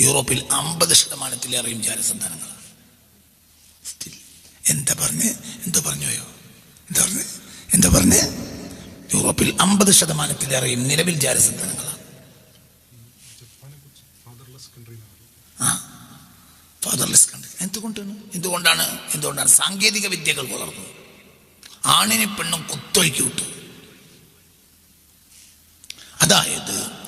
യൂറോപ്പിൽ അമ്പത് ശതമാനത്തിലേറെയും ജാരസന്താനങ്ങളാണ്. സ്റ്റിൽ എന്താ പറഞ്ഞ്? എന്തോ പറഞ്ഞോയോ? എന്താ പറഞ്ഞ്? എന്താ പറഞ്ഞ്? യൂറോപ്പിൽ അമ്പത് ശതമാനത്തിലേറെയും നിലവിൽ ജാരസന്താനങ്ങളാണ്. ഫാദർലെസ് കൺട്രി എന്തുകൊണ്ടാണ്? എന്തുകൊണ്ടാണ്? എന്തുകൊണ്ടാണ്? സാങ്കേതിക വിദ്യകൾ വളർന്നു. ആണിനെ പെണ്ണും കുത്തൊഴുക്കി വിട്ടു. അതായത്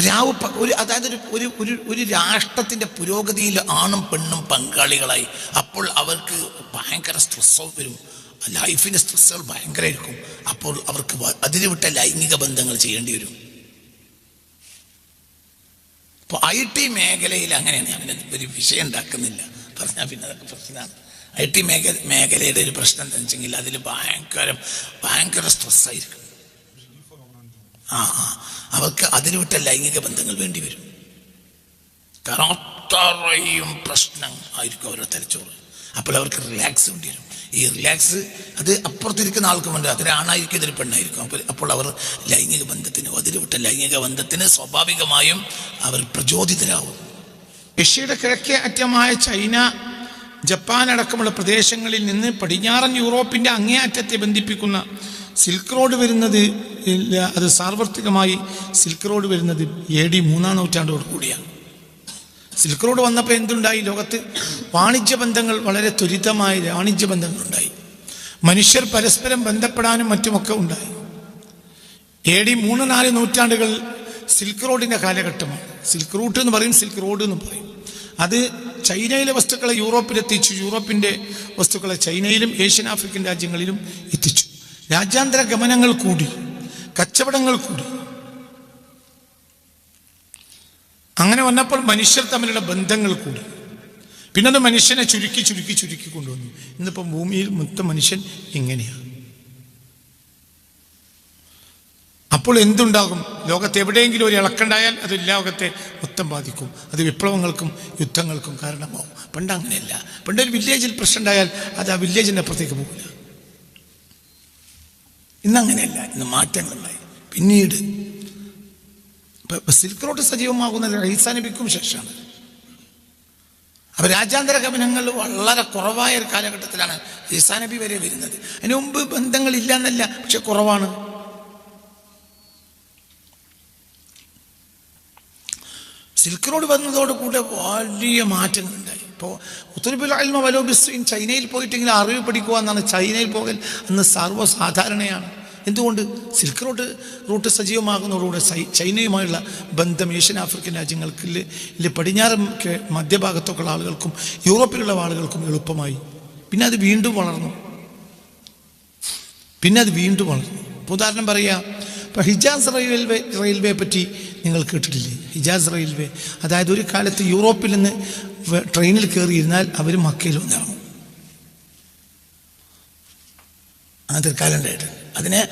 രാവ് ഒരു അതായത് ഒരു ഒരു ഒരു രാഷ്ട്രത്തിന്റെ പുരോഗതിയിൽ ആണും പെണ്ണും പങ്കാളികളായി. അപ്പോൾ അവർക്ക് ഭയങ്കര സ്ട്രെസ്സോ വരും. ലൈഫിന്റെ സ്ട്രെസ്സുകൾ ഭയങ്കരമായിരിക്കും. അപ്പോൾ അവർക്ക് അതിരുവിട്ട ലൈംഗിക ബന്ധങ്ങൾ ചെയ്യേണ്ടി വരും. ഇപ്പോൾ ഐ ടി മേഖലയിൽ അങ്ങനെയാണ്. അങ്ങനെ ഒരു വിഷയം ഉണ്ടാക്കുന്നില്ല. പറഞ്ഞാൽ പിന്നെ അതൊക്കെ പ്രശ്നമാണ്. ഐ ടി മേഖല മേഖലയുടെ ഒരു പ്രശ്നം എന്താണെന്ന് വെച്ചെങ്കിൽ അതിൽ ഭയങ്കര ഭയങ്കര സ്ട്രെസ്സായിരിക്കും. ആ ആ. അവർക്ക് അതിലുവിട്ട ലൈംഗിക ബന്ധങ്ങൾ വേണ്ടി വരും. കാരണം അത്രയും പ്രശ്നം ആയിരിക്കും അവരുടെ തലച്ചോറ്. അപ്പോൾ അവർക്ക് റിലാക്സ് വേണ്ടി വരും. ഈ റിലാക്സ് അത് അപ്പുറത്തിരിക്കുന്ന ആൾക്കും വേണ്ടി അതിൽ ആണായിരിക്കും ഇതിൽ പെണ്ണായിരിക്കും. അപ്പോൾ അപ്പോൾ അവർ ലൈംഗിക ബന്ധത്തിന് അതിരുവിട്ട ലൈംഗിക ബന്ധത്തിന് സ്വാഭാവികമായും അവർ പ്രചോദിതരാകും ഏഷ്യയുടെ കിഴക്കേ അറ്റമായ ചൈന ജപ്പാൻ അടക്കമുള്ള പ്രദേശങ്ങളിൽ നിന്ന് പടിഞ്ഞാറൻ യൂറോപ്പിന്റെ അങ്ങേയറ്റത്തെ ബന്ധിപ്പിക്കുന്ന സിൽക്ക് റോഡ് വരുന്നത് അത് സാർവത്രികമായി സിൽക്ക് റോഡ് വരുന്നത് എ ഡി മൂന്നാം നൂറ്റാണ്ടോട് കൂടിയാണ്. സിൽക്ക് റോഡ് വന്നപ്പോൾ എന്തുണ്ടായി? ലോകത്ത് വാണിജ്യ ബന്ധങ്ങൾ വളരെ ത്വരിതമായ വാണിജ്യ ബന്ധങ്ങളുണ്ടായി. മനുഷ്യർ പരസ്പരം ബന്ധപ്പെടാനും മറ്റുമൊക്കെ ഉണ്ടായി. എ ഡി മൂന്ന് നാല് നൂറ്റാണ്ടുകൾ സിൽക്ക് റോഡിന്റെ കാലഘട്ടമാണ്. സിൽക്ക് റൂട്ട് എന്ന് പറയും സിൽക്ക് റോഡ് എന്ന് പറയും. അത് ചൈനയിലെ വസ്തുക്കളെ യൂറോപ്പിലെത്തിച്ചു. യൂറോപ്പിന്റെ വസ്തുക്കളെ ചൈനയിലും ഏഷ്യൻ ആഫ്രിക്കൻ രാജ്യങ്ങളിലും എത്തിച്ചു. രാജ്യാന്തര ഗമനങ്ങൾ കൂടി കച്ചവടങ്ങൾ കൂടി. അങ്ങനെ വന്നപ്പോൾ മനുഷ്യർ തമ്മിലുള്ള ബന്ധങ്ങൾ കൂടി. പിന്നെ അത് മനുഷ്യനെ ചുരുക്കി ചുരുക്കി ചുരുക്കി കൊണ്ടുവന്നു. ഇന്നിപ്പം ഭൂമിയിൽ മൊത്തം മനുഷ്യൻ ഇങ്ങനെയാണ് അപ്പോൾ എന്തുണ്ടാകും? ലോകത്ത് എവിടെയെങ്കിലും ഒരു ഇളക്കുണ്ടായാൽ അത് ലോകത്തെ മൊത്തം ബാധിക്കും. അത് വിപ്ലവങ്ങൾക്കും യുദ്ധങ്ങൾക്കും കാരണമാവും. പണ്ട് അങ്ങനെയല്ല. പണ്ട് ഒരു വില്ലേജിൽ പ്രശ്നം ഉണ്ടായാൽ അത് ആ വില്ലേജിന്റെ അപ്പുറത്തേക്ക് പോകില്ല. ഇന്ന് അങ്ങനെയല്ല ഇന്ന് മാറ്റങ്ങളുണ്ടായി. പിന്നീട് ഇപ്പൊ സിൽക്ക് റോഡ് സജീവമാകുന്നത് ഈസാ നബിക്കും ശേഷമാണ്. അപ്പൊ രാജ്യാന്തര ഗമനങ്ങൾ വളരെ കുറവായ ഒരു കാലഘട്ടത്തിലാണ് ഈസാ നബി വരെ വരുന്നത്. അതിന് മുമ്പ് ബന്ധങ്ങളില്ല എന്നല്ല പക്ഷെ കുറവാണ്. സിൽക്ക് റോഡ് വന്നതോടുകൂടെ വലിയ മാറ്റങ്ങൾ ഉണ്ടായി ഇപ്പോൾ ഉത്തരബുൽ അൽമ ചൈനയിൽ പോയിട്ടെങ്കിലും അറിവ് പഠിക്കുക എന്നാണ് ചൈനയിൽ പോകൽ അന്ന് സർവസാധാരണയാണ്. എന്തുകൊണ്ട്? സിൽക്ക് റോഡ് റൂട്ട് സജീവമാകുന്നതോടുകൂടെ ചൈനയുമായുള്ള ബന്ധം ഏഷ്യൻ ആഫ്രിക്കൻ രാജ്യങ്ങൾക്ക് ഇല്ല പടിഞ്ഞാറൻ കെ- മധ്യഭാഗത്തൊക്കെ ഉള്ള ആളുകൾക്കും യൂറോപ്പിലുള്ള ആളുകൾക്കും എളുപ്പമായി. പിന്നെ അത് വീണ്ടും വളർന്നു. പിന്നെ അത് വീണ്ടും വളർന്നു. ഉദാഹരണം പറയുക ഇപ്പം ഹിജാസ് റെയിൽവേ റെയിൽവേ പറ്റി നിങ്ങൾ കേട്ടിട്ടില്ലേ? Hejaz railway. അതായത് ഒരു കാലത്ത് യൂറോപ്പിൽ നിന്ന് ട്രെയിനിൽ കയറിയിരുന്നാൽ അവർ മക്കയിൽ വന്നിറങ്ങും കാലം ഉണ്ടായിട്ട് അതിനെ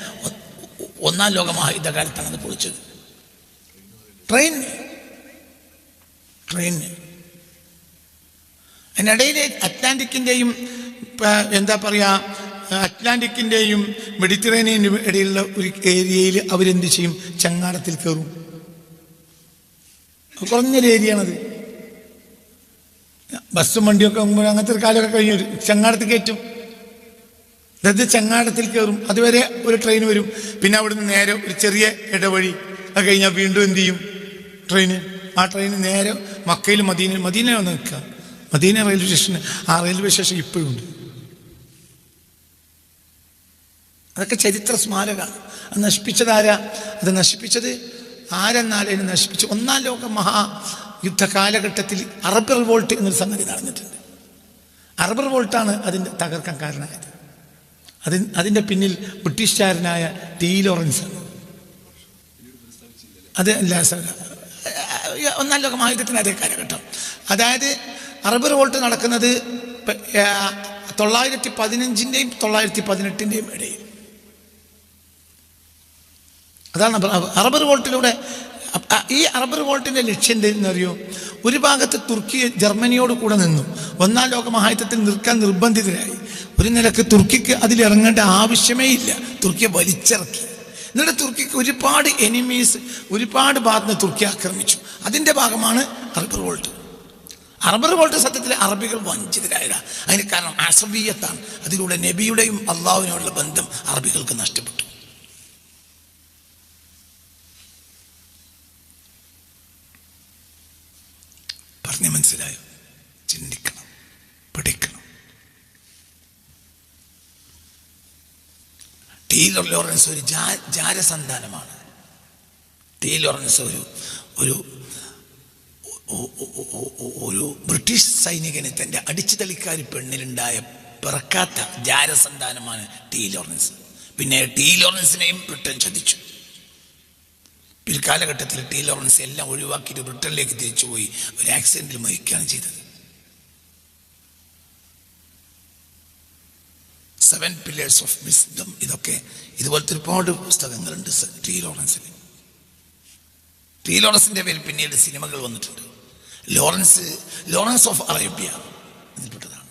ഒന്നാം ലോക മഹായുദ്ധകാലത്താണ് അത് പൊളിച്ചത്. Train train. അതിനിടയിൽ അറ്റ്ലാന്റിക്കിന്റെയും എന്താ പറയുക അറ്റ്ലാന്റിക്കിന്റെയും മെഡിറ്ററേനിയനും ഇടയിലുള്ള ഒരു ഏരിയയിൽ അവരെന്ത് ചെയ്യും? ചങ്ങാടത്തിൽ കയറും കുറഞ്ഞൊരു ഏരിയയാണത് ബസ്സും വണ്ടിയൊക്കെ അങ്ങനത്തെ ഒരു കാലമൊക്കെ കഴിഞ്ഞു. ചങ്ങാടത്തിൽ കയറ്റും. അതായത് ചങ്ങാടത്തിൽ കയറും. അതുവരെ ഒരു ട്രെയിൻ വരും. പിന്നെ അവിടുന്ന് നേരെ ഒരു ചെറിയ ഇടവഴി. അത് കഴിഞ്ഞാൽ വീണ്ടും എന്ത് ചെയ്യും? ട്രെയിന് ആ ട്രെയിൻ നേരെ മക്കയിൽ മദീന മദീന വന്ന് നിൽക്കുക. മദീന റെയിൽവേ സ്റ്റേഷൻ ആ റെയിൽവേ സ്റ്റേഷൻ ഇപ്പോഴും ഉണ്ട്. അതൊക്കെ ചരിത്ര സ്മാരകമാണ്. അത് നശിപ്പിച്ചതാരാ അത് നശിപ്പിച്ചത് ആരെന്നാൽ അതിനെ നശിപ്പിച്ചു. ഒന്നാം ലോക മഹാ യുദ്ധ കാലഘട്ടത്തിൽ അറബ് റിവോൾട്ട് എന്നൊരു സംഗതി നടന്നിട്ടുണ്ട്. അറബ് റിവോൾട്ടാണ് അതിന്റെ തകർക്കാൻ കാരണമായത്. അതിന് അതിന്റെ പിന്നിൽ ബ്രിട്ടീഷുകാരനായ ടി ലോറൻസ്. അത് അല്ല ഒന്നാം ലോക മഹായുദ്ധത്തിന് അതേ കാലഘട്ടം. അതായത് അറബ് റിവോൾട്ട് നടക്കുന്നത് തൊള്ളായിരത്തി പതിനഞ്ചിന്റെയും തൊള്ളായിരത്തി പതിനെട്ടിന്റെയും ഇടയിൽ. അതാണ് അറബ് റിവോൾട്ടിലൂടെ ഈ അറബ് റിവോൾട്ടിന്റെ ലക്ഷ്യം എന്തെന്നറിയോ? ഒരു ഭാഗത്ത് തുർക്കി ജർമ്മനിയോട് കൂടെ നിന്നു. ഒന്നാം ലോക മഹായുദ്ധത്തിൽ നിൽക്കാൻ നിർബന്ധിതരായി. ഒരു നിലയ്ക്ക് തുർക്കിക്ക് അതിലിറങ്ങേണ്ട ആവശ്യമേ ഇല്ല. തുർക്കിയെ വലിച്ചിറക്കി. എന്നിട്ട് തുർക്കിക്ക് ഒരുപാട് എനിമീസ് ഒരുപാട് ഭാഗത്ത് തുർക്കി ആക്രമിച്ചു. അതിന്റെ ഭാഗമാണ് അറബ് റിവോൾട്ട് അറബ് റിവോൾട്ട് സത്യത്തിൽ അറബികൾ വഞ്ചിതരായതാ. അതിന് കാരണം അസബീയത്താണ് അതിലൂടെ നബിയുടെയും അള്ളാഹുവിനോടുള്ള ബന്ധം അറബികൾക്ക് നഷ്ടപ്പെട്ടു. പറഞ്ഞ് മനസ്സിലായോ? ചിന്തിക്കണം പഠിക്കണം ടി ലോറൻസ് ഒരു ജാരസന്താനമാണ്. ടി ലോറൻസ് ഒരു ഒരു ഒരു ബ്രിട്ടീഷ് സൈനികനെ തന്റെ അടിച്ചു തളിക്കാരി പെണ്ണിലുണ്ടായ പിറക്കാത്ത ജാരസന്താനമാണ് ടി ലോറൻസ് പിന്നെ ടി ലോറൻസിനെയും ബ്രിട്ടൻ ചതിച്ചു. പിൽക്കാലഘട്ടത്തിൽ ടി ലോറൻസ് എല്ലാം ഒഴിവാക്കിയിട്ട് ബ്രിട്ടനിലേക്ക് തിരിച്ചുപോയി. ഒരു ആക്സിഡന്റിൽ മരിക്കുകയാണ് ചെയ്തത്. സെവൻ പില്ലേഴ്സ് ഓഫ് വിസ്ഡം ഇതൊക്കെ ഇതുപോലത്തെ ഒരുപാട് പുസ്തകങ്ങളുണ്ട് ടി ലോറൻസിന് ടി ലോറൻസിന്റെ പേരിൽ പിന്നീട് സിനിമകൾ വന്നിട്ടുണ്ട്. ലോറൻസ് ലോറൻസ് ഓഫ് അറേബ്യ എന്നിട്ടുള്ളതാണ്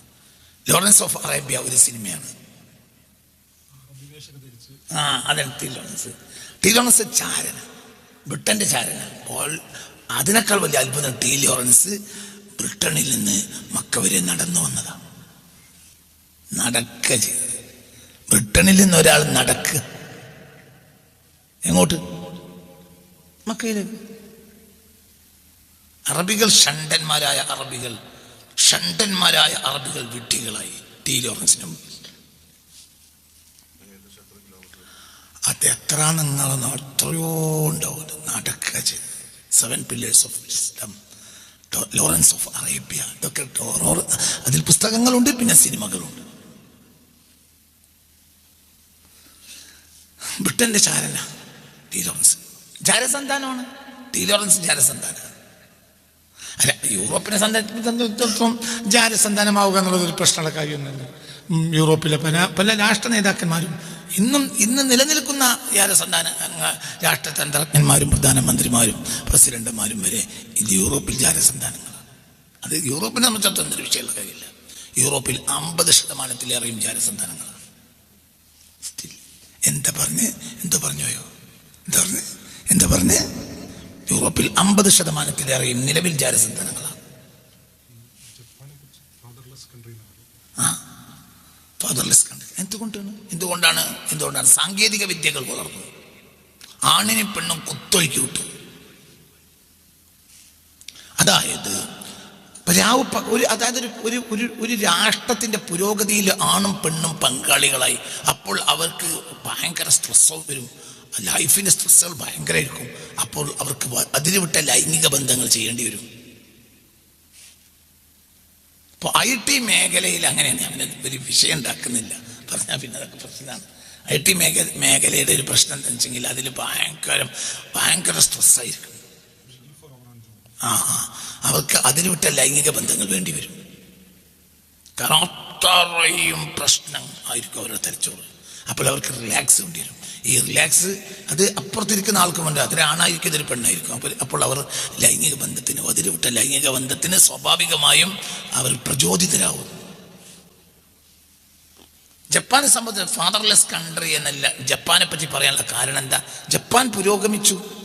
ലോറൻസ് ഓഫ് അറേബ്യ ഒരു സിനിമയാണ്. ആ അതാണ് ടി ലോറൻസ് ടി ലോറൻസ് ചാരന. ബ്രിട്ടന്റെ ചാരന. അപ്പോൾ അതിനേക്കാൾ വലിയ അത്ഭുതം ടി ലോറൻസ് ബ്രിട്ടനിൽ നിന്ന് മക്ക വരെ നടന്നു വന്നതാണ്. നടക്ക ചെയ്തത്. ബ്രിട്ടനിൽ നിന്ന് ഒരാൾ നടക്കുക എങ്ങോട്ട്? മക്കയിലേക്ക് അറബികൾ ഷണ്ടന്മാരായ അറബികൾ ഷണ്ടന്മാരായ അറബികൾ വിട്ടികളായി ടി. ലോറൻസിന് മുമ്പിൽ. അത് എത്ര നിങ്ങളെന്ന് എത്രയോ ഉണ്ടാവും നടക്കുക ചെയ്ത്. Seven pillars of Islam Lawrence of Arabia ഇതൊക്കെ അതിൽ പുസ്തകങ്ങളുണ്ട് പിന്നെ സിനിമകളുണ്ട്. ബ്രിട്ടന്റെ ചാരന. T Lawrence. ജാരസന്താനമാണ് ടി ലോറൻസ് ജാരസന്താന അല്ല യൂറോപ്പിനെ സംബന്ധിച്ചിടത്തോളം ജാരസന്താനമാവുക എന്നുള്ളത് ഒരു പ്രശ്നമുള്ള കാര്യമൊന്നുമല്ല. യൂറോപ്പിലെ പല പല രാഷ്ട്ര നേതാക്കന്മാരും ഇന്നും ഇന്ന് നിലനിൽക്കുന്ന ജാരസന്താന രാഷ്ട്രതന്ത്രജ്ഞന്മാരും പ്രധാനമന്ത്രിമാരും പ്രസിഡന്റുമാരും വരെ ഇത് യൂറോപ്പിൽ ജാരസന്താനങ്ങളാണ്. അത് യൂറോപ്പിനെ സംബന്ധിച്ചിടത്തോളം വിഷയമുള്ള കാര്യമില്ല. യൂറോപ്പിൽ അമ്പത് ശതമാനത്തിലേറെയും ജാരസന്താനങ്ങളാണ്. എന്താ പറഞ്ഞ്? എന്താ പറഞ്ഞോയോ എന്താ പറഞ്ഞ്? എന്താ പറഞ്ഞ്? യൂറോപ്പിൽ അമ്പത് ശതമാനത്തിലേറെയും നിലവിൽ ജാരസന്താനങ്ങളാണ് ആ ഫാദർലെസ് കൺട്രി എന്തുകൊണ്ടാണ്? എന്തുകൊണ്ടാണ്? എന്തുകൊണ്ടാണ്? സാങ്കേതിക വിദ്യകൾ വളർന്നു ആണിനും പെണ്ണും കുത്തൊഴുക്കി വിട്ടു. അതായത് രാവ് ഒരു അതായത് ഒരു ഒരു ഒരു രാഷ്ട്രത്തിന്റെ പുരോഗതിയിൽ ആണും പെണ്ണും പങ്കാളികളായി. അപ്പോൾ അവർക്ക് ഭയങ്കര സ്ട്രെസ്സോ വരും. ലൈഫിന്റെ സ്ട്രെസ്സുകൾ ഭയങ്കരമായിരിക്കും അപ്പോൾ അവർക്ക് അതിരുവിട്ട ലൈംഗിക ബന്ധങ്ങൾ ചെയ്യേണ്ടി വരും. ഇപ്പോൾ ഐ ടി മേഖലയിൽ അങ്ങനെയാണ്. അവന് ഒരു വിഷയം ഉണ്ടാക്കുന്നില്ല. പറഞ്ഞാൽ പിന്നെ അതൊക്കെ പ്രശ്നമാണ്. ഐ ടി മേഖല മേഖലയുടെ ഒരു പ്രശ്നം എന്താ വെച്ചെങ്കിൽ അതിൽ ഭയങ്കര ഭയങ്കര സ്ട്രെസ്സായിരിക്കും അവർക്ക് വിട്ട ലൈംഗിക ബന്ധങ്ങൾ വേണ്ടി വരും. കാരണം അത്രയും പ്രശ്നം ആയിരിക്കും അവരുടെ തലച്ചോറ്. അപ്പോൾ അവർക്ക് റിലാക്സ് വേണ്ടി വരും. ഈ റിലാക്സ് അത് അപ്പുറത്തിരിക്കുന്ന ആൾക്കും ഉണ്ട്. അതിലാണായിരിക്കും ഇതൊരു പെണ്ണായിരിക്കും. അപ്പോൾ അപ്പോൾ അവർ ലൈംഗിക ബന്ധത്തിന് അതിരുവിട്ട ലൈംഗിക ബന്ധത്തിന് സ്വാഭാവികമായും അവർ പ്രചോദിതരാകും ജപ്പാനെ സംബന്ധിച്ച് ഫാദർലെസ് കൺട്രി എന്നല്ല ജപ്പാനെ പറ്റി പറയാനുള്ള കാരണം എന്താ? ജപ്പാൻ പുരോഗമിച്ചു.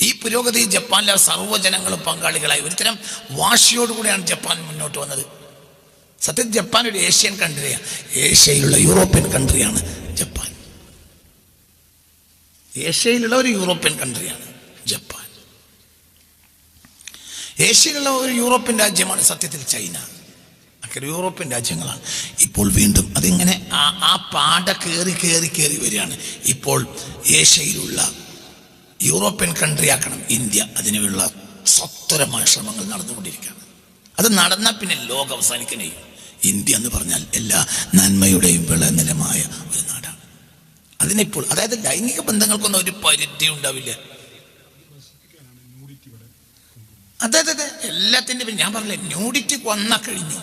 ഈ പുരോഗതി ജപ്പാനിലെ സർവജനങ്ങളും പങ്കാളികളായി. ഒരുതരം വാശിയോടുകൂടിയാണ് ജപ്പാൻ മുന്നോട്ട് വന്നത്. സത്യത്തിൽ ജപ്പാൻ ഒരു ഏഷ്യൻ കൺട്രിയാണ് ഏഷ്യയിലുള്ള യൂറോപ്യൻ കൺട്രിയാണ് ജപ്പാൻ. ഏഷ്യയിലുള്ള ഒരു യൂറോപ്യൻ കൺട്രിയാണ് ജപ്പാൻ. ഏഷ്യയിലുള്ള ഒരു യൂറോപ്യൻ രാജ്യമാണ് സത്യത്തിൽ ചൈന. ഒക്കെ യൂറോപ്യൻ രാജ്യങ്ങളാണ്. ഇപ്പോൾ വീണ്ടും അതിങ്ങനെ ആ ആ പാട കയറി കയറി കയറി വരികയാണ്. ഇപ്പോൾ ഏഷ്യയിലുള്ള യൂറോപ്യൻ കൺട്രി ആക്കണം. ഇന്ത്യ അതിനുള്ള സ്വത്തരമായ ശ്രമങ്ങൾ നടന്നുകൊണ്ടിരിക്കുകയാണ്. അത് നടന്നാൽ പിന്നെ ലോകം അവസാനിക്കണേ ഇന്ത്യ എന്ന് പറഞ്ഞാൽ എല്ലാ നന്മയുടെയും വിളനിലമായ ഒരു നാടാണ്. അതിനിപ്പോൾ അതായത് ലൈംഗിക ബന്ധങ്ങൾക്കൊന്നും ഒരു പരിധി ഉണ്ടാവില്ല. അതെ അതെ അതെ എല്ലാത്തിന്റെ പിന്നെ ഞാൻ പറഞ്ഞില്ലേ ന്യൂഡിറ്റി വന്ന കഴിഞ്ഞു.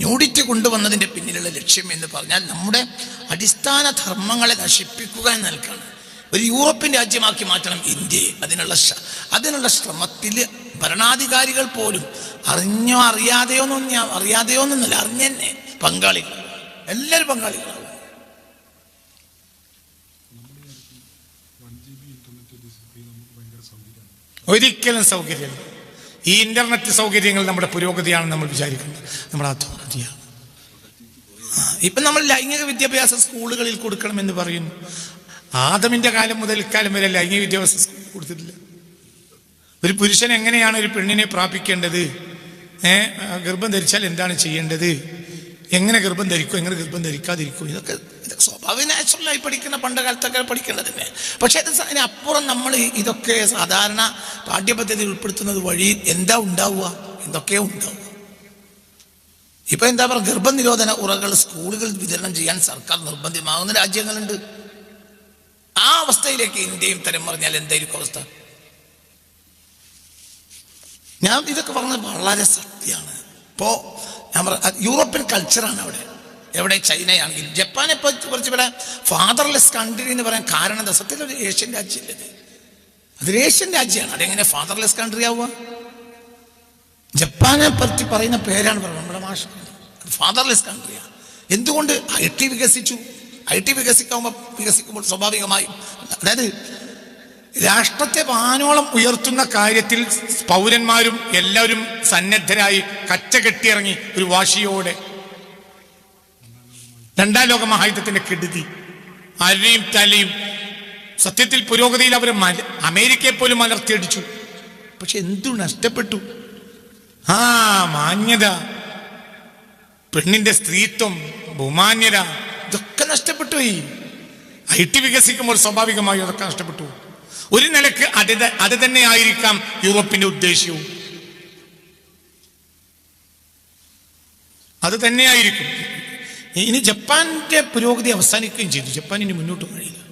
ന്യൂഡിറ്റി കൊണ്ടുവന്നതിന്റെ പിന്നിലുള്ള ലക്ഷ്യം എന്ന് പറഞ്ഞാൽ നമ്മുടെ അടിസ്ഥാന ധർമ്മങ്ങളെ നശിപ്പിക്കുക എന്ന് നിൽക്കുകയാണ് ഒരു യൂറോപ്യൻ രാജ്യമാക്കി മാറ്റണം ഇന്ത്യയെ അതിനുള്ള അതിനുള്ള ശ്രമത്തിൽ ഭരണാധികാരികൾ പോലും അറിഞ്ഞോ അറിയാതെയോ ഒന്നും ഞാൻ അറിയാതെയോ ഒന്നുമില്ല. അറിഞ്ഞെന്നെ. പങ്കാളികൾ. എല്ലാവരും പങ്കാളികളാവും. ഒരിക്കലും സൗകര്യമില്ല ഈ ഇന്റർനെറ്റ് സൗകര്യങ്ങൾ നമ്മുടെ പുരോഗതിയാണ് നമ്മൾ വിചാരിക്കുന്നത് നമ്മുടെ അധോഗതിയാണ് ഇപ്പം നമ്മൾ ലൈംഗിക വിദ്യാഭ്യാസം സ്കൂളുകളിൽ കൊടുക്കണമെന്ന് പറയുന്നു. ആദമിന്റെ കാലം മുതൽ ഇക്കാലം വരെ ലൈംഗിക വിദ്യാഭ്യാസ കൊടുത്തിട്ടില്ല. ഒരു പുരുഷൻ എങ്ങനെയാണ് ഒരു പെണ്ണിനെ പ്രാപിക്കേണ്ടത്? ഏ ഗർഭം ധരിച്ചാൽ എന്താണ് ചെയ്യേണ്ടത്? എങ്ങനെ ഗർഭം ധരിക്കും എങ്ങനെ ഗർഭം ധരിക്കാതിരിക്കും? ഇതൊക്കെ ഇതൊക്കെ സ്വാഭാവിക നാച്ചുറലായി പഠിക്കുന്ന പണ്ട് കാലത്തൊക്കെ പഠിക്കേണ്ടത് തന്നെ. പക്ഷെ അത് അതിനപ്പുറം നമ്മൾ ഇതൊക്കെ സാധാരണ പാഠ്യപദ്ധതി ഉൾപ്പെടുത്തുന്നത് വഴി എന്താ ഉണ്ടാവുക? എന്തൊക്കെയോ ഉണ്ടാവുക? ഇപ്പൊ എന്താ പറയുക? ഗർഭനിരോധന ഉറകൾ സ്കൂളുകളിൽ വിതരണം ചെയ്യാൻ സർക്കാർ നിർബന്ധമാകുന്ന രാജ്യങ്ങളുണ്ട്. ആ അവസ്ഥയിലേക്ക് ഇന്ത്യയും തരം പറഞ്ഞാൽ എന്തായിരിക്കും അവസ്ഥ? ഞാൻ ഇതൊക്കെ പറഞ്ഞത് വളരെ സത്യമാണ്. ഇപ്പോ ഞാൻ യൂറോപ്യൻ കൾച്ചറാണ് അവിടെ. എവിടെ? ചൈനയാണെങ്കിൽ. ജപ്പാനെ കുറിച്ച് ഇവിടെ ഫാദർലെസ് കൺട്രി എന്ന് പറയാൻ കാരണം എന്താ? സത്യത്തിൽ ഒരു ഏഷ്യൻ രാജ്യമല്ലേ ഇത്? അതൊരു ഏഷ്യൻ രാജ്യമാണ്. അതെങ്ങനെ ഫാദർലെസ് കൺട്രി ആവുക? ജപ്പാനെ പറ്റി പറയുന്ന പേരാണ് പറയുന്നത് നമ്മുടെ ഭാഷ ഫാദർലെസ് കൺട്രിയാണ് എന്തുകൊണ്ട് ഐ ടി വികസിച്ചു? ഐ ടി വികസിക്കുമ്പോൾ വികസിക്കുമ്പോൾ സ്വാഭാവികമായും അതായത് രാഷ്ട്രത്തെ വാനോളം ഉയർത്തുന്ന കാര്യത്തിൽ പൗരന്മാരും എല്ലാവരും സന്നദ്ധരായി കച്ച കെട്ടിയിറങ്ങി ഒരു വാശിയോടെ. രണ്ടാം ലോക മഹായുദ്ധത്തിന്റെ കെടുതി. അരയും തലയും സത്യത്തിൽ പുരോഗതിയിൽ അവർ അമേരിക്കയെ പോലും അലർത്തിയടിച്ചു. പക്ഷെ എന്തു നഷ്ടപ്പെട്ടു? ആ മാന്യത പെണ്ണിന്റെ സ്ത്രീത്വം ബഹുമാന്യത ഇതൊക്കെ നഷ്ടപ്പെട്ടു പോയി. ഐ ടി വികസിക്കുമ്പോൾ സ്വാഭാവികമായി അതൊക്കെ നഷ്ടപ്പെട്ടു ഒരു നിലയ്ക്ക് അത് അത് തന്നെ ആയിരിക്കാം യൂറോപ്പിന്റെ ഉദ്ദേശ്യവും. അത് തന്നെയായിരിക്കും ഇനി ജപ്പാന്റെ പുരോഗതി അവസാനിക്കുകയും ചെയ്തു. ജപ്പാൻ ഇനി മുന്നോട്ട് കഴിയില്ല.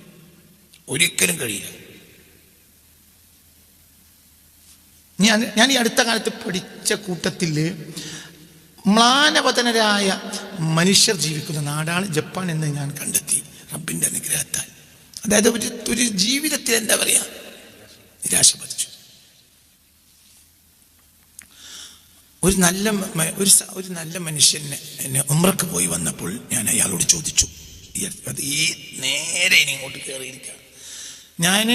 ഒരിക്കലും കഴിയില്ല. ഞാൻ ഞാൻ ഈ അടുത്ത കാലത്ത് പഠിച്ച കൂട്ടത്തിൽ മ്ലാനവതനരായ മനുഷ്യർ ജീവിക്കുന്ന നാടാണ് ജപ്പാൻ എന്ന് ഞാൻ കണ്ടെത്തി. റബ്ബിന്റെ അനുഗ്രഹത്താൽ. അതായത് ഒരു ഒരു ജീവിതത്തിൽ എന്താ പറയുക നിരാശ പതിച്ചു ഒരു നല്ല ഒരു ഒരു നല്ല മനുഷ്യനെ എന്നെ ഉമ്രക്ക് പോയി വന്നപ്പോൾ ഞാൻ അയാളോട് ചോദിച്ചു. അത് ഈ നേരെ ഇനി ഇങ്ങോട്ട് കയറിയിരിക്കുക ഞാൻ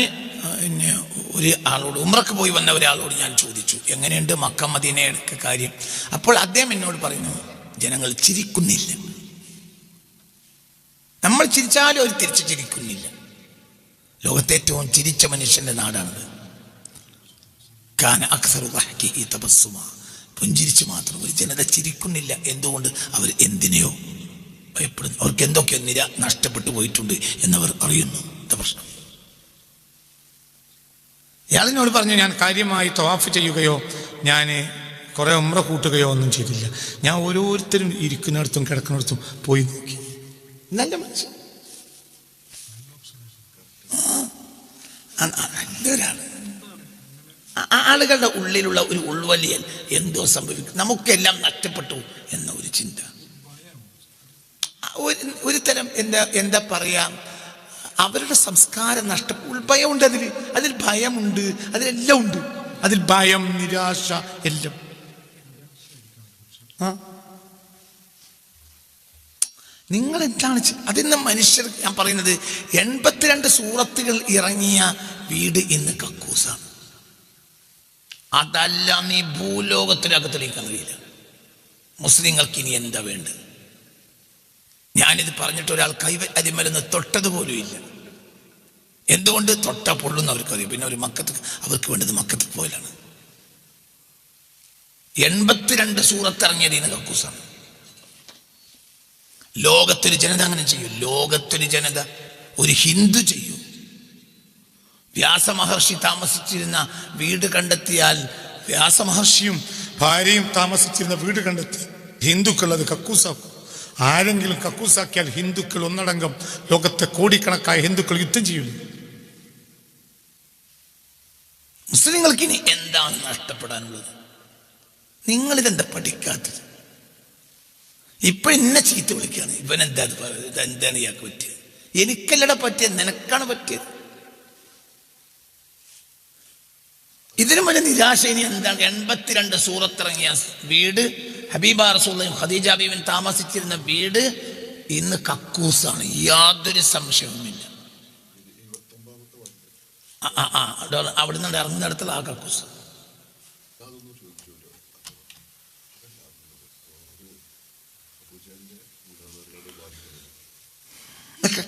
ഒരു ആളോട് ഉമ്രക്ക് പോയി വന്ന ഒരാളോട് ഞാൻ ചോദിച്ചു എങ്ങനെയുണ്ട് മക്ക മദീനയുടെ കാര്യം? അപ്പോൾ അദ്ദേഹം എന്നോട് പറയുന്നു ജനങ്ങൾ ചിരിക്കുന്നില്ല. നമ്മൾ ചിരിച്ചാലും അവർ തിരിച്ചു ചിരിക്കുന്നില്ല. ലോകത്തെ ഏറ്റവും ചിരിച്ച മനുഷ്യന്റെ നാടാണത്. കാന അക്സറു ദഹ്കിഹി തബസ്സുമ. പുഞ്ചിരിച്ച് മാത്രം ഒരു ജനത ചിരിക്കുന്നില്ല. എന്തുകൊണ്ട്? അവർ എന്തിനെയോ ഭയപ്പെടുന്നു. അവർക്ക് എന്തൊക്കെയോ നിര നഷ്ടപ്പെട്ടു പോയിട്ടുണ്ട് എന്നവർ അറിയുന്നു. പ്രശ്നം. ഇയാളിനോട് പറഞ്ഞു ഞാൻ കാര്യമായി തവാഫ് ചെയ്യുകയോ ഞാൻ കുറേ ഉമ്ര കൂട്ടുകയോ ഒന്നും ചെയ്തില്ല. ഞാൻ ഓരോരുത്തരും ഇരിക്കുന്നിടത്തും കിടക്കുന്നിടത്തും പോയി നോക്കി. നല്ല മനസ്സ് ആളുകളുടെ ഉള്ളിലുള്ള ഒരു ഉൾവലിയൽ എന്തോ സംഭവിക്കും. നമുക്കെല്ലാം നഷ്ടപ്പെട്ടു എന്ന ഒരു ചിന്ത. ഒരു തരം എന്താ എന്താ പറയാ? അവരുടെ സംസ്കാരം നഷ്ട ഉൾഭയമുണ്ട് അതിൽ. അതിൽ ഭയമുണ്ട്. അതിലെല്ലാം ഉണ്ട്. അതിൽ ഭയം നിരാശ എല്ലാം. നിങ്ങൾ എന്താണ് അതിന്ന് മനുഷ്യർ ഞാൻ പറയുന്നത് എൺപത്തിരണ്ട് സൂറത്തുകൾ ഇറങ്ങിയ വീട് ഇന്ന് കക്കൂസാണ്. അതല്ല നീ ഭൂലോകത്തിനകത്തിലേക്ക് അറിയില്ല മുസ്ലിങ്ങൾക്ക് ഇനി എന്താ വേണ്ടത്? ഞാനിത് പറഞ്ഞിട്ട് ഒരാൾ കൈ അതിമരുന്ന് തൊട്ടത് ഇല്ല. എന്തുകൊണ്ട് തൊട്ട പൊള്ളുന്ന അവർക്ക് അറിയാം. പിന്നെ ഒരു മക്കത്ത് അവർക്ക് വേണ്ടത് മക്കത്ത് പോലാണ് എൺപത്തിരണ്ട് സൂറത്തിറങ്ങിയത് ഇന്ന് കക്കൂസാണ്. ലോകത്തൊരു ജനത അങ്ങനെ ചെയ്യും. ലോകത്തൊരു ജനത ഒരു ഹിന്ദു ചെയ്യും. വ്യാസമഹർഷി താമസിച്ചിരുന്ന വീട് കണ്ടെത്തിയാൽ വ്യാസമഹർഷിയും ഭാര്യയും താമസിച്ചിരുന്ന വീട് കണ്ടെത്തി. ഹിന്ദുക്കൾ അത് കക്കൂസാക്കും. ആരെങ്കിലും കക്കൂസാക്കിയാൽ ഹിന്ദുക്കൾ ഒന്നടങ്കം ലോകത്തെ കോടിക്കണക്കായ ഹിന്ദുക്കൾ യുദ്ധം ചെയ്യുന്നു. മുസ്ലിങ്ങൾക്ക് ഇനി എന്താണ് നഷ്ടപ്പെടാനുള്ളത്? നിങ്ങളിതെന്താ പഠിക്കാത്തത്? ഇപ്പൊ എന്നെ ചീത്ത വിളിക്കാണ് ഇവൻ എന്താ പറയുന്നത്? എന്താണ് ഇയാൾക്ക് പറ്റിയത്? എനിക്കല്ലട പറ്റിയത് നിനക്കാണ് പറ്റിയത്. ഇതിനും വലിയ നിരാശ ഇനി എന്താണ്? എൺപത്തിരണ്ട് സൂറത്തിറങ്ങിയ വീട് ഹബീബ റസൂലയും ഖദീജ ബീവിൻ താമസിച്ചിരുന്ന വീട് ഇന്ന് കക്കൂസാണ്. യാതൊരു സംശയവുമില്ല. അവിടെ നിന്ന് ഇറങ്ങുന്നിടത്തുള്ള ആ കക്കൂസ്.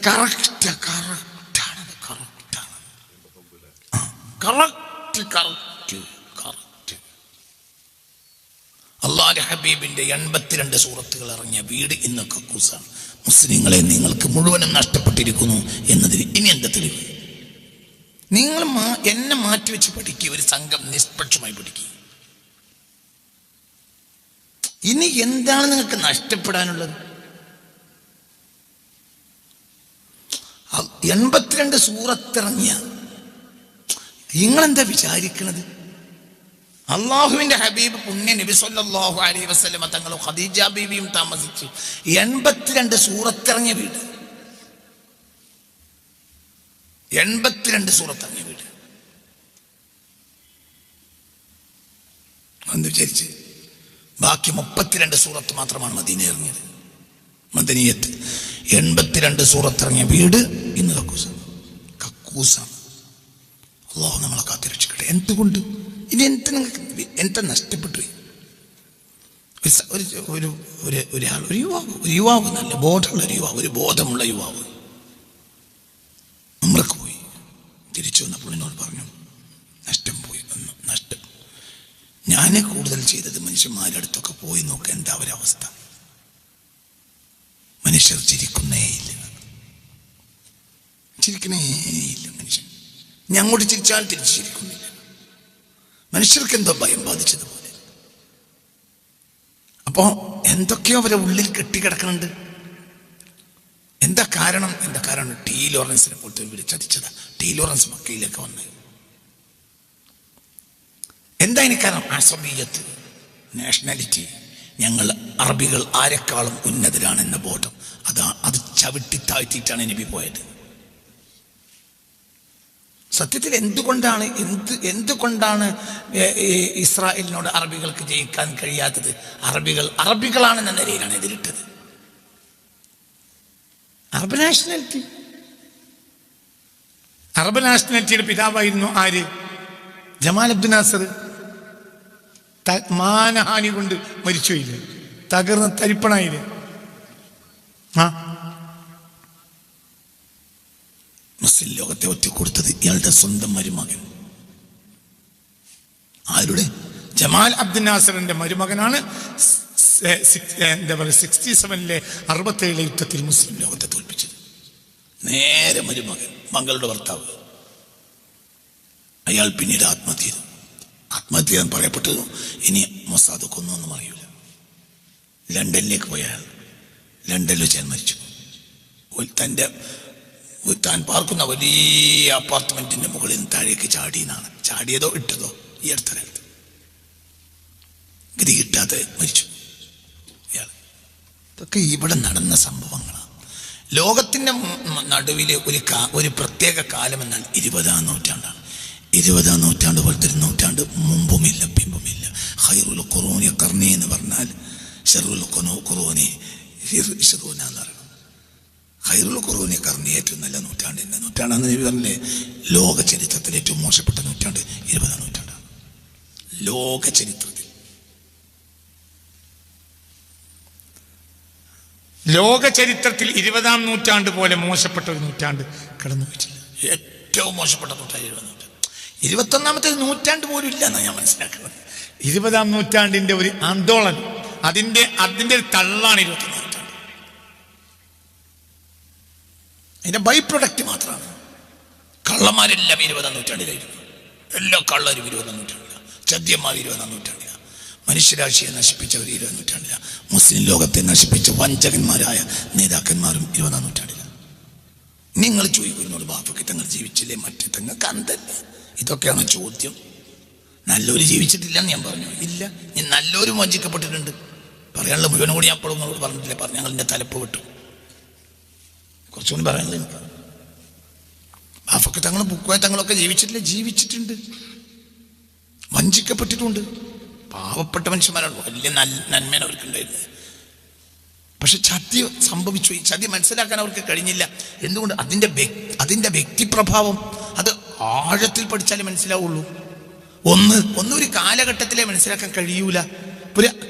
കറക്റ്റ് കറക്റ്റ് കറക്റ്റ് കറക്റ്റ് ഹബീബിന്റെ എൺപത്തിരണ്ട് സൂറത്തുകൾ ഇറങ്ങിയ വീട് ഇന്ന് കക്കൂസാണ്. മുസ്ലിങ്ങളെ നിങ്ങൾക്ക് മുഴുവനും നഷ്ടപ്പെട്ടിരിക്കുന്നു എന്നതിന് ഇനി എന്താ തെളിവ്? നിങ്ങൾ എന്നെ മാറ്റിവെച്ച് പഠിക്കുക ഒരു സംഘം നിഷ്പക്ഷമായി പഠിക്കുക. ഇനി എന്താണ് നിങ്ങൾക്ക് നഷ്ടപ്പെടാനുള്ളത്? എൺപത്തിരണ്ട് സൂറത്തിറങ്ങിയ. നിങ്ങളെന്താ വിചാരിക്കണത്? അള്ളാഹുവിന്റെ ഹബീബ് പുണ്യ നബി സല്ലല്ലാഹു അലൈഹി വസല്ലമ തങ്ങളും ഖദീജ ബീബിയും താമസിച്ചു. എൺപത്തിരണ്ട് സൂറത്തിറങ്ങിയ വീട്. എൺപത്തിരണ്ട് സൂറത്തിറങ്ങിയ വീട്. എന്ന് വിചാരിച്ച് ബാക്കി മുപ്പത്തിരണ്ട് സൂറത്ത് മാത്രമാണ് മദീന ഇറങ്ങിയത്. മദനീയത്ത് എൺപത്തിരണ്ട് സൂറത്തിറങ്ങിയ വീട് ഇന്ന് കക്കൂസാണ്. കക്കൂസാണ്. അള്ളാഹു നമ്മളെ കാത്തിരക്ഷിക്കട്ടെ. എന്തുകൊണ്ട്? ഇനി എന്റെ നിങ്ങൾക്ക് എന്താ നഷ്ടപ്പെട്ടു? ഒരു ഒരു ഒരു ഒരു ഒരാൾ ഒരു യുവാവ്. ഒരു യുവാവ് നല്ല ബോധമുള്ള ഒരു യുവാവ് ഒരു ബോധമുള്ള യുവാവ്. നമ്മൾക്ക് പോയി. തിരിച്ചു വന്നപ്പോൾ എന്നോട് പറഞ്ഞു നഷ്ടം പോയി ഒന്ന് നഷ്ടം. ഞാൻ കൂടുതൽ ചെയ്തത് മനുഷ്യന്മാരുടെ അടുത്തൊക്കെ പോയി എന്താ ഒരവസ്ഥ. മനുഷ്യർ ചിരിക്കുന്നേയില്ല ചിരിക്കുന്നേയില്ല മനുഷ്യൻ. ഞാൻ അങ്ങോട്ട് ചിരിച്ചാൽ തിരിച്ചു ചിരിക്കുന്നില്ല. മനുഷ്യർക്ക് എന്തോ ഭയം ബാധിച്ചതുപോലെ. അപ്പോ എന്തൊക്കെയോ അവരെ ഉള്ളിൽ കെട്ടിക്കിടക്കുന്നുണ്ട്. എന്താ കാരണം? എന്താ കാരണം? ടി ലോറൻസിനെ പോലത്തെ ചതിച്ചതാ. ടി ലോറൻസ് മക്കയിലേക്ക് വന്ന്. എന്താ അതിന് കാരണം? അസബീയത്ത് നാഷണാലിറ്റി ഞങ്ങൾ അറബികൾ ആരെക്കാളും ഉന്നതരാണെന്ന ബോധം. അതാ അത് ചവിട്ടി താഴ്ത്തിയിട്ടാണ് നബി പോയത്. സത്യത്തിൽ എന്തുകൊണ്ടാണ് എന്ത് എന്തുകൊണ്ടാണ് ഇസ്രായേലിനോട് അറബികൾക്ക് ജയിക്കാൻ കഴിയാത്തത്? അറബികൾ അറബികളാണെന്ന നിലയിലാണ് എതിരിട്ടത് അറബ് നാഷണാലിറ്റി. അറബ് നാഷണാലിറ്റിയുടെ പിതാവായിരുന്നു ആര്? Jamal Abdul Nasser. മാനഹാനി കൊണ്ട് മരിച്ചുപോയില്ലേ? തകർന്ന് തരിപ്പണായില്ലേ? ആ മുസ്ലിം ലോകത്തെ ഒറ്റ കൊടുത്തത് ഇയാളുടെ സ്വന്തം മരുമകൻ. ആരുടെ? ജമാൽ അബ്ദുൽ നാസറിന്റെ മരുമകനാണ്. എന്താ പറയുക സിക്സ്റ്റി സെവനിലെ അറുപത്തേഴിലെ യുദ്ധത്തിൽ മുസ്ലിം ലോകം ലോകത്തെ തോൽപ്പിച്ചത്. നേരെ മരുമകൻ മകളുടെ ഭർത്താവ്. അയാൾ പിന്നീട് ആത്മഹത്യ ആത്മഹത്യ എന്ന് പറയപ്പെട്ടത് ഇനി മൊസാദ് കൊന്നൊന്നും അറിയില്ല. ലണ്ടനിലേക്ക് പോയ ലണ്ടനിൽ വെച്ച് മരിച്ചു. തന്റെ താൻ പാർക്കുന്ന വലിയ അപ്പാർട്ട്മെന്റിന്റെ മുകളിൽ താഴേക്ക് ചാടിയെന്നാണ്. ചാടിയതോ ഇട്ടതോ ഈ അടുത്ത കാലത്ത് ഗതി കിട്ടാതെ മരിച്ചു. ഇതൊക്കെ ഇവിടെ നടന്ന സംഭവങ്ങളാണ് ലോകത്തിന്റെ നടുവിലെ ഒരു ഒരു പ്രത്യേക കാലം എന്നാൽ ഇരുപതാം നൂറ്റാണ്ടാണ്. ഇരുപതാം നൂറ്റാണ്ട് പോലത്തെ ഒരു നൂറ്റാണ്ട് മുമ്പുമില്ല പിമ്പുമില്ല. ഹൈറുൽ ഖുറൂനി കർണി എന്ന് പറഞ്ഞാൽ ഷെറുൽ ഖുറൂനി ഷെറൂന എന്ന് പറയണം ഹൈറുൽ കർണി ഏറ്റവും നല്ല നൂറ്റാണ്ട് എന്ന നൂറ്റാണ്ടാന്ന് നബി പറഞ്ഞില്ലേ ലോക ചരിത്രത്തിൽ ഏറ്റവും മോശപ്പെട്ട നൂറ്റാണ്ട് ഇരുപതാം നൂറ്റാണ്ടാണ്. ലോക ചരിത്രത്തിൽ ലോക ചരിത്രത്തിൽ ഇരുപതാം നൂറ്റാണ്ട് പോലെ മോശപ്പെട്ട ഒരു നൂറ്റാണ്ട് കടന്നു പോയിട്ടില്ല. ഏറ്റവും മോശപ്പെട്ട നൂറ്റാണ്ട് ഇരുപതാം നൂറ്റാണ്ട്. ഇരുപത്തൊന്നാമത്തെ നൂറ്റാണ്ട് പോലും ഇല്ല എന്നാണ് ഞാൻ മനസ്സിലാക്കുന്നത്. ഇരുപതാം നൂറ്റാണ്ടിന്റെ ഒരു ആന്തോളൻ അതിന്റെ അതിന്റെ ഒരു തള്ളാണ് ഇരുപത്തൊന്നാം അതിന്റെ ബൈ പ്രൊഡക്റ്റ് മാത്രമാണ്. കള്ളന്മാരെല്ലാം ഇരുപതാം നൂറ്റാണ്ടിലായിരുന്നു. എല്ലാ കള്ളരും ഇരുപതാം നൂറ്റാണ്ടിലാണ്. ചദ്യന്മാർ ഇരുപതാം നൂറ്റാണ്ടിലാണ്. മനുഷ്യരാശിയെ നശിപ്പിച്ചവർ ഇരുപതാം നൂറ്റാണ്ടിലാണ്. മുസ്ലിം ലോകത്തെ നശിപ്പിച്ച വഞ്ചകന്മാരായ നേതാക്കന്മാരും ഇരുപതാം നൂറ്റാണ്ടിലാണ്. നിങ്ങൾ ചോദിക്കുന്നോട് ബാപ്പക്ക് തങ്ങൾ ജീവിച്ചില്ലേ? മറ്റേ തങ്ങൾക്ക് അന്തല്ല. ഇതൊക്കെയാണ് ചോദ്യം. നല്ലൊരു ജീവിച്ചിട്ടില്ല എന്ന് ഞാൻ പറഞ്ഞു. ഇല്ല ഞാൻ നല്ലൊരു വഞ്ചിക്കപ്പെട്ടിട്ടുണ്ട്. പറയാനുള്ള മുഴുവനും കൂടി ഞാൻ അപ്പോഴും നിങ്ങളോട് പറഞ്ഞിട്ടില്ല. പറഞ്ഞു ഞങ്ങൾ തലപ്പ് വിട്ടു. കുറച്ചുകൂടി പറയാനുള്ളത് എനിക്ക്. ബാഫൊക്കെ തങ്ങളും ബുക്കോയ തങ്ങളൊക്കെ ജീവിച്ചിട്ടില്ല? ജീവിച്ചിട്ടുണ്ട്. വഞ്ചിക്കപ്പെട്ടിട്ടുണ്ട്. പാവപ്പെട്ട മനുഷ്യന്മാരാണ്. വലിയ നല്ല അവർക്കുണ്ടായിരുന്നത്. അവർക്ക് പക്ഷെ ചതി സംഭവിച്ചു. ഈ ചതി മനസ്സിലാക്കാൻ അവർക്ക് കഴിഞ്ഞില്ല. എന്തുകൊണ്ട്? അതിന്റെ അതിന്റെ വ്യക്തിപ്രഭാവം അത് ആഴത്തിൽ പഠിച്ചാലേ മനസ്സിലാവുള്ളൂ. ഒന്ന് ഒന്നൊരു കാലഘട്ടത്തിലേ മനസ്സിലാക്കാൻ കഴിയൂല.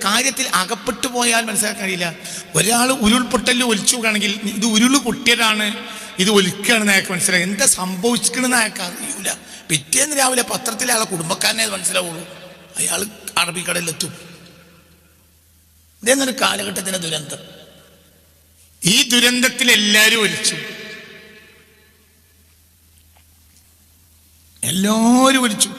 കാര്യത്തിൽ അകപ്പെട്ടു പോയാൽ മനസ്സിലാക്കാൻ കഴിയില്ല. ഒരാൾ ഉരുൾപൊട്ടലിൽ ഒലിച്ചു പോകുകയാണെങ്കിൽ ഇത് ഉരുൾ പൊട്ടിയതാണ് ഇത് ഒലിക്കുകയാണെന്ന് അയാൾക്ക് മനസ്സിലായി. എന്താ സംഭവിച്ചിരിക്കണമെന്ന് അയാൾക്ക് അറിയില്ല. പിറ്റേന്ന് രാവിലെ പത്രത്തിൽ അയാളെ കുടുംബക്കാരനെ മനസ്സിലാവുള്ളൂ. അയാൾ അറബിക്കടലിലെത്തും. ഇതെന്നൊരു കാലഘട്ടത്തിന്റെ ദുരന്തം. ഈ ദുരന്തത്തിൽ എല്ലാവരും ഒലിച്ചു. എല്ലാവരും ഒലിച്ചു.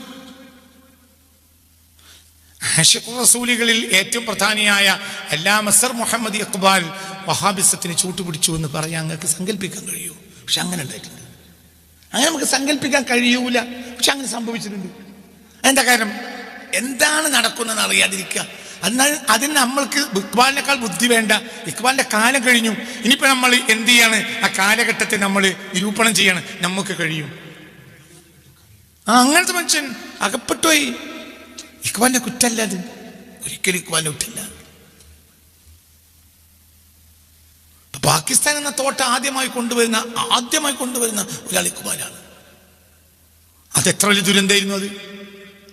ആഷിഖ് റസൂലികളിൽ ഏറ്റവും പ്രധാനിയായ എല്ലാ മസർ മുഹമ്മദ് ഇഖ്ബാൽ വഹാബിസത്തിന് ചൂട്ടുപിടിച്ചു എന്ന് പറയാൻ നിങ്ങൾക്ക് സങ്കല്പിക്കാൻ കഴിയൂ പക്ഷെ അങ്ങനെ ഉണ്ടായിട്ടുണ്ട് അങ്ങനെ നമുക്ക് സങ്കല്പിക്കാൻ കഴിയൂല. പക്ഷെ അങ്ങനെ സംഭവിച്ചിട്ടുണ്ട്. അതിന്റെ കാരണം? എന്താണ് നടക്കുന്നതെന്ന് അറിയാതിരിക്കുക. എന്നാൽ അതിന് നമ്മൾക്ക് ഇക്ബാലിനേക്കാൾ ബുദ്ധി വേണ്ട. ഇക്ബാലിന്റെ കാലം കഴിഞ്ഞു. ഇനിയിപ്പോ നമ്മൾ എന്ത് ചെയ്യാണ്? ആ കാലഘട്ടത്തെ നമ്മൾ നിരൂപണം ചെയ്യണം. നമുക്ക് കഴിയും. ആ അങ്ങനത്തെ മനുഷ്യൻ അകപ്പെട്ടുപോയി. ഇക്ബാലിന്റെ കുറ്റല്ല അത്. ഒരിക്കലും ഇക്വാന്റെ കുറ്റല്ല പാകിസ്ഥാൻ എന്ന തോട്ട ആദ്യമായി കൊണ്ടുവരുന്ന ആദ്യമായി കൊണ്ടുവരുന്ന ഒരാൾ അത് എത്ര വലിയ ദുരന്തമായിരുന്നു അത്.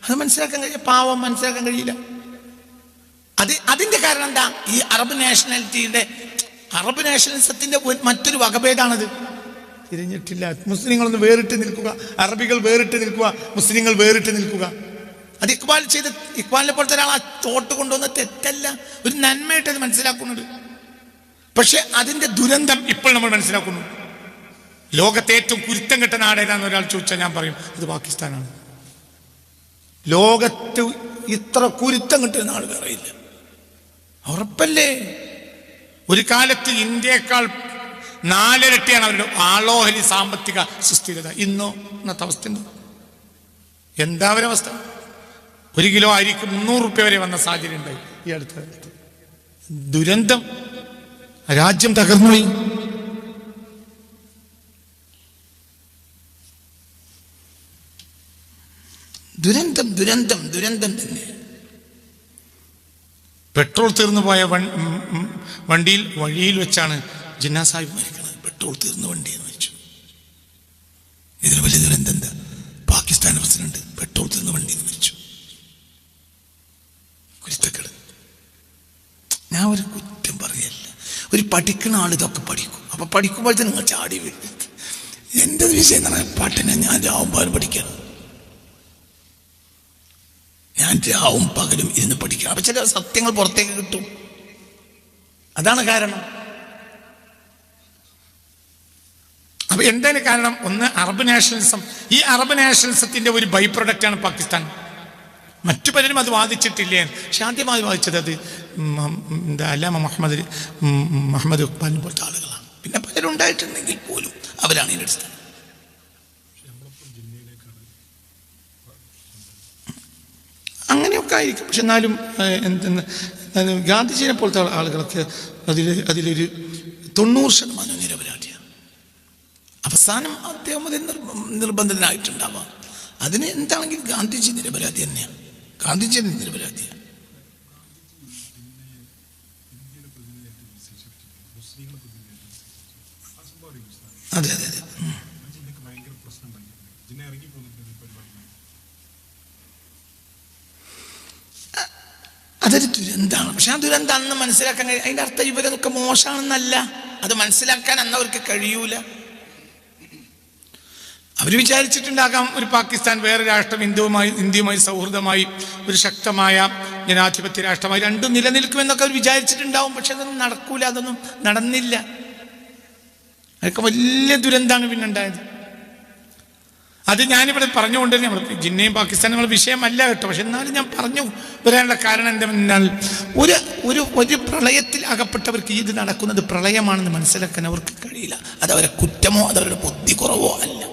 അത് മനസ്സിലാക്കാൻ കഴിയില്ല. പാവം മനസ്സിലാക്കാൻ കഴിയില്ല. അത് അതിന്റെ കാരണം എന്താ? ഈ അറബ് നാഷണാലിറ്റിയുടെ അറബ് നാഷണലിസത്തിന്റെ മറ്റൊരു വകഭേദാണത്. തിരിഞ്ഞിട്ടില്ല. മുസ്ലിങ്ങളൊന്ന് വേറിട്ട് നിൽക്കുക. അറബികൾ വേറിട്ട് നിൽക്കുക. മുസ്ലിങ്ങൾ വേറിട്ട് നിൽക്കുക. അത് ഇക്ബാൽ ചെയ്ത് ഇക്ബാലിനെ പോലത്തെ ഒരാൾ ആ തോട്ട് കൊണ്ടുവന്ന തെറ്റല്ല. ഒരു നന്മയായിട്ട് അത് മനസ്സിലാക്കുന്നുണ്ട് പക്ഷെ അതിന്റെ ദുരന്തം ഇപ്പോൾ നമ്മൾ മനസ്സിലാക്കുന്നു. ലോകത്തെ ഏറ്റവും കുരുത്തം കെട്ട നാടേതാന്ന് ഒരാൾ ചോദിച്ചാൽ ഞാൻ പറയും അത് പാകിസ്ഥാനാണ്. ലോകത്ത് ഇത്ര കുരുത്തം കിട്ടുന്ന ആൾ വേറെ ഇല്ല. ഉറപ്പല്ലേ? ഒരു കാലത്ത് ഇന്ത്യയേക്കാൾ നാലിരട്ടിയാണ് അവരുടെ ആളോഹരി സാമ്പത്തിക സുസ്ഥിരത. ഇന്നോ ഇന്നത്തെ അവസ്ഥ എന്താ അവരവസ്ഥ? ഒരു കിലോ അരിക്ക് മുന്നൂറ് റുപ്യ വരെ വന്ന സാഹചര്യം ഉണ്ടായി. ഈ അടുത്ത ദുരന്തം രാജ്യം തകർന്നുപോയി. ദുരന്തം ദുരന്തം ദുരന്തം തന്നെ. പെട്രോൾ തീർന്നു പോയ വണ്ടിയിൽ വഴിയിൽ വെച്ചാണ് ജിന്നാ സാഹിബ് മരിക്കുന്നത്. പെട്രോൾ തീർന്ന വണ്ടി എന്ന് വെച്ചു. ഇതിന് വലിയ ദുരന്തം എന്താ? പാകിസ്ഥാൻ പ്രസിഡന്റ് പെട്രോൾ തീർന്ന വണ്ടി എന്ന് കുരുത്തക്കേട് ഞാൻ ഒരു കുറ്റം പറയല്ല. ഒരു പഠിക്കുന്ന ആൾ ഇതൊക്കെ പഠിക്കും. അപ്പൊ പഠിക്കുമ്പോഴത്തെ നിങ്ങൾ ചാടി വീഴും. എന്റെ വിഷയം എന്ന് പറഞ്ഞാൽ പാട്ടിനെ ഞാൻ രാവുമ്പോൾ പഠിക്കണം. ഞാൻ രാവും പകലും ഇരുന്ന് പഠിക്കണം. അപ്പൊ ചില സത്യങ്ങൾ പുറത്തേക്ക് കിട്ടും. അതാണ് കാരണം. അപ്പൊ എന്താണ് കാരണം? ഒന്ന് അറബ് നാഷണലിസം ഈ അറബ് നാഷണലിസത്തിന്റെ ഒരു ബൈ ആണ് പാകിസ്ഥാൻ. മറ്റു പലരും അത് വാദിച്ചിട്ടില്ലേ? പക്ഷെ ആദ്യമായി വാദിച്ചത് അത് എന്താ അല്ലാമ മുഹമ്മദ് മുഹമ്മദ് ഉഖ്ബാൻ പോലത്തെ ആളുകളാണ്. പിന്നെ പലരും ഉണ്ടായിട്ടുണ്ടെങ്കിൽ പോലും അവരാണ് ഇതിന്റെ അടിസ്ഥാനം അങ്ങനെയൊക്കെ ആയിരിക്കും. പക്ഷെ എന്നാലും എന്തെന്ന് അത് ഗാന്ധിജിനെ പോലത്തെ ആളുകളൊക്കെ അതിൽ അതിലൊരു തൊണ്ണൂറ് ശതമാനം നിരപരാധിയാണ്. അവസാനം അദ്ദേഹം അതിൽ നിർബ- നിർബന്ധിതനായിട്ടുണ്ടാവാം അതിന് എന്താണെങ്കിൽ ഗാന്ധിജി നിരപരാധി തന്നെയാണ്. ഗാന്ധിജി നിരപരാധിയാണ് അതെ അതെ അതെ. അതൊരു ദുരന്താണ്. പക്ഷെ ആ ദുരന്തം അന്ന് മനസ്സിലാക്കാൻ കഴിയും അതിന്റെ അർത്ഥം ഇവരൊക്കെ മോശമാണെന്നല്ല. അത് മനസ്സിലാക്കാൻ അന്ന് അവർക്ക് കഴിയൂല. അവർ വിചാരിച്ചിട്ടുണ്ടാകാം ഒരു പാകിസ്ഥാൻ വേറെ രാഷ്ട്രം ഇന്ത്യയുമായി ഇന്ത്യയുമായി സൗഹൃദമായി ഒരു ശക്തമായ ജനാധിപത്യ രാഷ്ട്രമായി രണ്ടും നിലനിൽക്കുമെന്നൊക്കെ അവർ വിചാരിച്ചിട്ടുണ്ടാവും. പക്ഷെ അതൊന്നും നടക്കൂല അതൊന്നും നടന്നില്ല. അതൊക്കെ വലിയ ദുരന്താണ് പിന്നുണ്ടായത്. അത് ഞാനിവിടെ പറഞ്ഞുകൊണ്ട് നമ്മൾ ജിന്നയും പാകിസ്ഥാനും നമ്മൾ വിഷയമല്ല കേട്ടോ. പക്ഷെ എന്നാലും ഞാൻ പറഞ്ഞു വരാനുള്ള കാരണം എന്താണെന്നാൽ ഒരു ഒരു ഒരു പ്രളയത്തിൽ അകപ്പെട്ടവർക്ക് ഇത് നടക്കുന്നത് പ്രളയമാണെന്ന് മനസ്സിലാക്കാൻ അവർക്ക് കഴിയില്ല. അത് കുറ്റമോ അതവരുടെ ബുദ്ധി കുറവോ അല്ല.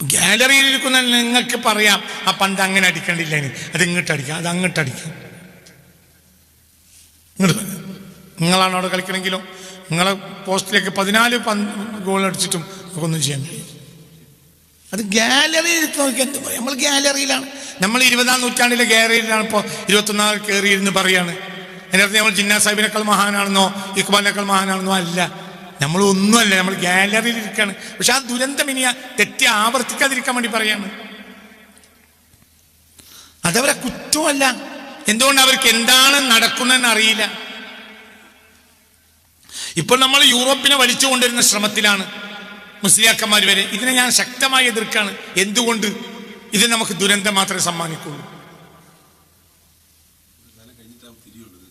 ഗാലറിയിൽ ഇരിക്കുന്ന നിങ്ങൾക്ക് പറയാം ആ പന്ത് അങ്ങനെ അടിക്കണ്ടില്ല ഇനി അത് ഇങ്ങോട്ട് അടിക്കാം അത് അങ്ങോട്ട് അടിക്കാം. ഇങ്ങോട്ട്. നിങ്ങളാണ് അവിടെ കളിക്കണമെങ്കിലോ നിങ്ങളെ പോസ്റ്റിലേക്ക് പതിനാല് പന്ത് ഗോൾ അടിച്ചിട്ടും ഒന്നും ചെയ്യാൻ കഴിയും അത് ഗാലറിയിൽ ഇരിക്കുന്നവർക്ക് എന്ത് പറയും? നമ്മൾ ഗാലറിയിലാണ്. നമ്മൾ ഇരുപതാം നൂറ്റാണ്ടിലെ ഗാലറിയിലാണ് ഇപ്പോൾ ഇരുപത്തൊന്നാം കയറിയിരുന്ന് പറയാണ്. അതിനകത്ത് നമ്മൾ ജിന്നാ സാഹിബിനേക്കാൾ മഹാനാണെന്നോ ഇക്ബാലിനേക്കാൾ മഹാനാണെന്നോ അല്ല. നമ്മൾ ഒന്നുമല്ല നമ്മൾ ഗാലറിയിൽ ഇരിക്കുകയാണ് പക്ഷെ ആ ദുരന്തം ഇനി തെറ്റി ആവർത്തിക്കാതിരിക്കാൻ വേണ്ടി പറയാണ്. അതവരെ കുറ്റമല്ല. എന്തുകൊണ്ട് അവർക്ക് എന്താണ് നടക്കുന്നതെന്ന് അറിയില്ല. ഇപ്പോൾ നമ്മൾ യൂറോപ്പിനെ വലിച്ചു കൊണ്ടിരുന്ന ശ്രമത്തിലാണ് മുസ്ലിയാക്കന്മാർ വരെ. ഇതിനെ ഞാൻ ശക്തമായി എതിർക്കാണ് എന്തുകൊണ്ട്? ഇത് നമുക്ക് ദുരന്തം മാത്രമേ സമ്മാനിക്കുള്ളൂ.